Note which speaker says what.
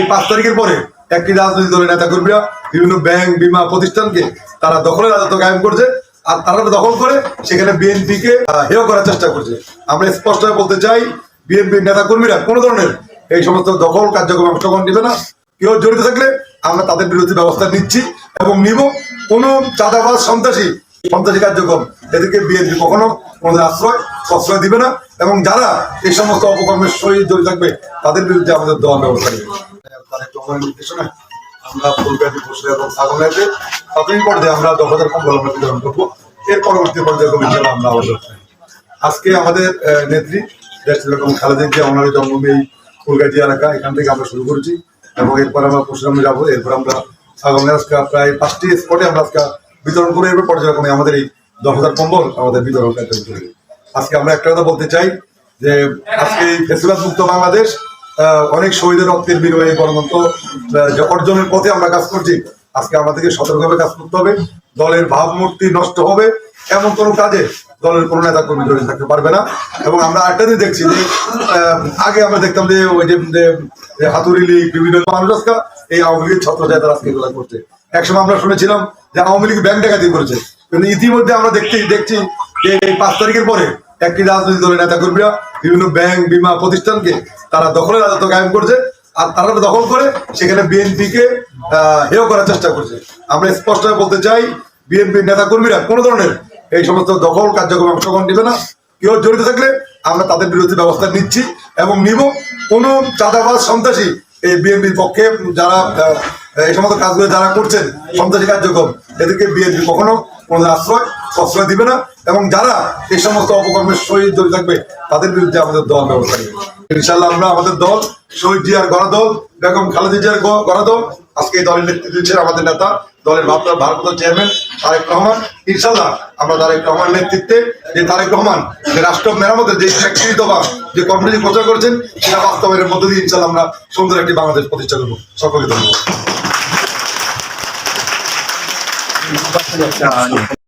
Speaker 1: এই পাঁচ তারিখের পরে একটি রাজনৈতিক দলের নেতা কর্মীরা বিভিন্ন ব্যাংক বিমা প্রতিষ্ঠানকে তারা দখলের রাজত্ব কায়েম করছে আর তারা দখল করে সেখানে বিএনপিকে হেয় করার চেষ্টা করছে। আমরা স্পষ্টভাবে বলতে চাই বিএনপির নেতা কর্মীরা কোনো ধরনের এই সমস্ত দখল কার্যক্রমে অংশগ্রহণ নেবে না। কেউ জড়িত থাকলে আমরা তাদের বিরুদ্ধে ব্যবস্থা নিচ্ছি এবং নিব। কোনো চাঁদাবাজ সন্ত্রাসী সন্ত্রাসী কার্যক্রম এদেরকে বিএনপি কখনো কোনোদিন আশ্রয়, প্রশ্রয় দিবে না এবং যারা এই সমস্ত অপকর্মের সহিত জড়িত থাকবে, তাদের বিরুদ্ধে আমাদের দল ব্যবস্থা নেবে। আমার দশ হাজার করব। আজকে আমাদের নেত্রী এলাকা, এখান থেকে আমরা শুরু করেছি এবং এরপর আমরা পরশুরামে যাব। এরপর আমরা ছাগলের আজকে প্রায় পাঁচটি স্পটে আমরা আজকে বিতরণ করে এরপর পর্যায়ক্রমে আমাদের এই দশ হাজার কম্বল আমাদের বিতরণ আজকে আমরা একটা কথা বলতে চাই যে, আজকে এই ফেসিবাদ মুক্ত বাংলাদেশ অনেক শহীদের রক্তের বিনিময়ে গণতন্ত্র অর্জনের পথে আমরা কাজ করছি, আজকে আমাদেরকে সতর্কভাবে কাজ করতে হবে। দলের ভাবমূর্তি নষ্ট হবে, এমন কোনো কাজে দলের কোনো নেতা কর্মী জড়িত থাকতে পারবে না। এবং আমরা একটা দিন দেখছি যে আগে আমরা দেখতাম যে, ওই যে হাতুড়ি লীগ, বিভিন্ন মানুষ এই আওয়ামী লীগের ছত্র তারা আজকে এগুলো করছে। একসময় আমরা শুনেছিলাম যে আওয়ামী লীগ ব্যাংক ডাকাতি করেছে। কিন্তু ইতিমধ্যে আমরা দেখছি দেখছি যে এই পাঁচ তারিখের পরে একটি রাজনৈতিক দলের নেতা কর্মীরা বিভিন্ন ব্যাংক বিমা প্রতিষ্ঠানকে তারা দখলের রাজত্ব কায়েম করছে আর তারা দখল করে সেখানে বিএনপিকে হেয় করার চেষ্টা করছে। আমরা স্পষ্টভাবে বলতে চাই, বিএনপির নেতা কর্মীরা কোনো ধরনের এই সমস্ত দখল কার্যক্রমে অংশগ্রহণ নেবে না। কেউ জড়িত থাকলে আমরা তাদের বিরুদ্ধে ব্যবস্থা নিচ্ছি এবং নিব। কোনো চাঁদাবাজ সন্ত্রাসী এই বিএনপির পক্ষে যারা এই সমস্ত কাজগুলো যারা করছেন, সন্ত্রাসী কার্যক্রম, এদেরকে বিএনপি কখনো কোনো আশ্রয় প্রশ্রয় দিবে না। এবং যারা এই সমস্ত অপকর্মের সহিত জড়িত থাকবে, তাদের বিরুদ্ধে আমাদের দল ব্যবস্থা ইনশাল্লাহ আমরা আমাদের দল, শহীদ জিয়ার গণদল, বেগম খালেদা জিয়ার গ- গণদল, আজকে এই দলের নেতৃত্ব দিচ্ছেন আমাদের নেতা, দলের ভারপ্রাপ্ত ভারপ্রাপ্ত চেয়ারম্যান তারেক রহমান। ইনশাল্লাহ আমরা তারেক রহমান নেতৃত্বে যে তারেক রহমান, যে রাষ্ট্র মেরামতের যে স্বীকৃত বা যে কর্মসূচি প্রচার করেছেন, সেটা বাস্তবায়নের মধ্য দিয়ে ইনশাল্লাহ আমরা সুন্দর একটি বাংলাদেশ প্রতিষ্ঠা করব। সকলকে ধন্যবাদ। 谢谢啊。